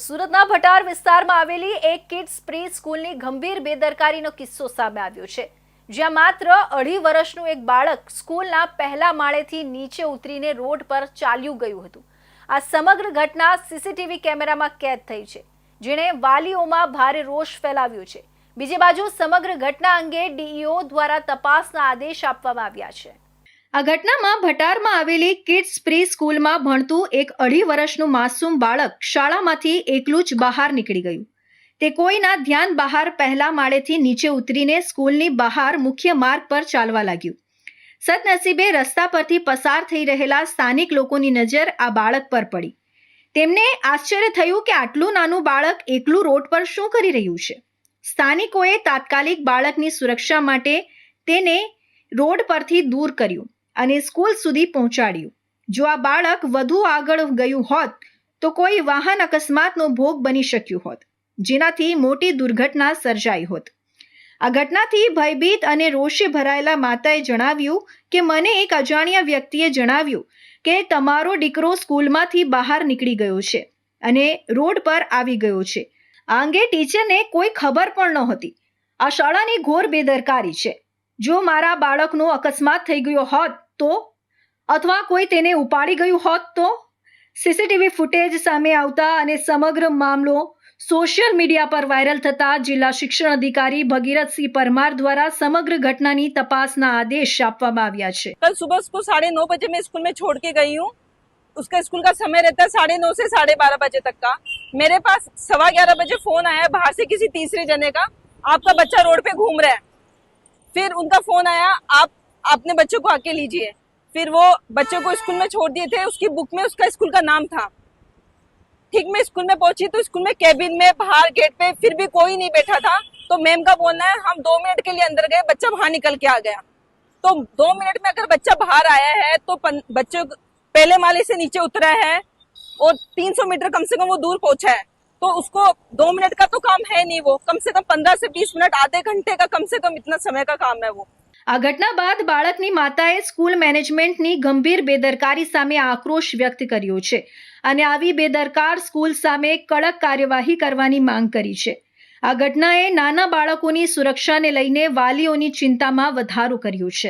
સુરતના ભટાર વિસ્તારમાં આવેલી એક કિડ્સ પ્રી સ્કૂલની ગંભીર બેદરકારીનો કિસ્સો સામે આવ્યો છે. જ્યાં માત્ર અઢી વર્ષનું એક બાળક સ્કૂલના પહેલા માળેથી નીચે ઉતરીને રોડ પર ચાલ્યું ગયું હતું. આ સમગ્ર ઘટના સીસીટીવી કેમેરામાં કેદ થઈ છે, જેણે વાલીઓમાં ભારે રોષ ફેલાવ્યો છે. બીજી બાજુ સમગ્ર ઘટના અંગે ડીઈઓ દ્વારા તપાસના આદેશ આપવામાં આવ્યા છે. આ ઘટનામાં ભટારમાં આવેલી કિડ્સ પ્રી સ્કૂલમાં ભણતું એક અઢી વર્ષનું માસૂમ બાળક શાળામાંથી એકલું જ બહાર નીકળી ગયું. તે કોઈના ધ્યાન બહાર પહેલા માળેથી નીચે ઉતરીને સ્કૂલની બહાર મુખ્ય માર્ગ પર ચાલવા લાગ્યું. સદનસીબે રસ્તા પરથી પસાર થઈ રહેલા સ્થાનિક લોકોની નજર આ બાળક પર પડી. તેમને આશ્ચર્ય થયું કે આટલું નાનું બાળક એકલું રોડ પર શું કરી રહ્યું છે? સ્થાનિકોએ તાત્કાલિક બાળકની સુરક્ષા માટે તેને રોડ પરથી દૂર કર્યું. અને સ્કૂલ સુધી પહોંચાડ્યું. જો આ બાળક વધુ આગળ ગયું હોત, તો કોઈ વાહન અકસ્માતનો ભોગ બની શક્યું હોત, જેનાથી મોટી દુર્ઘટના સર્જાઈ હોત. આ ઘટનાથી ભયભીત અને રોષે ભરાયેલા માતાએ જણાવ્યું કે મને એક અજાણ્યા વ્યક્તિએ જણાવ્યું કે તમારો દીકરો સ્કૂલમાંથી બહાર નીકળી ગયો છે અને રોડ પર આવી ગયો છે. આ અંગે ટીચરને કોઈ ખબર પણ નહોતી. આ શાળાની ઘોર બેદરકારી છે. જો મારા બાળકનો અકસ્માત થઈ ગયો હોત તો અથવા કોઈ તેને ઉપાડી ગયું હોત તો સીસીટીવી ફૂટેજ સામે આવતા અને સમગ્ર મામલો સોશિયલ મીડિયા પર વાયરલ થતા જિલ્લા શિક્ષણ અધિકારી ભગીરથસિંહ પરમાર દ્વારા સમગ્ર ઘટનાની તપાસના આદેશ આપવામાં આવ્યા છે कल सुबह उसको साढ़े नौ बजे मैं स्कूल में छोड़ के गई हूँ उसका स्कूल का समय रहता है साढ़े नौ से साढ़े बारह बजे तक का मेरे पास सवा ग्यारह बजे फोन आया बाहर से किसी तीसरे जने का आपका बच्चा रोड पे घूम रहा है फिर उनका फोन आया आप अपने बच्चों को आके लीजिए। फिर वो बच्चों को स्कूल में छोड़ दिए थे, उसकी बुक में उसका स्कूल का नाम था। ठीक, मैं स्कूल में पहुँची तो स्कूल में कैबिन में बाहर गेट पे फिर भी कोई नहीं बैठा था। तो मैम का बोलना है, हम दो मिनट के लिए अंदर गए, बच्चा बाहर निकल के आ गया। तो दो मिनट में अगर बच्चा बाहर आया है तो पन- बच्चे पहले माले से नीचे उतरा है और 300 मीटर कम से कम वो दूर पहुँचा है। तो उसको दो मिनट का तो काम है नहीं वो। कम से कम पंद्रह से बीस मिनट, आधे घंटे का कम से कम इतना समय का काम है वो। આ ઘટના બાદ બાળકની માતાએ સ્કૂલ મેનેજમેન્ટની ગંભીર બેદરકારી સામે આક્રોશ વ્યક્ત કર્યો છે અને આવી બેદરકાર સ્કૂલ સામે કડક કાર્યવાહી કરવાની માંગ કરી છે. આ ઘટનાએ નાના બાળકોની સુરક્ષાને લઈને વાલીઓની ચિંતામાં વધારો કર્યો છે.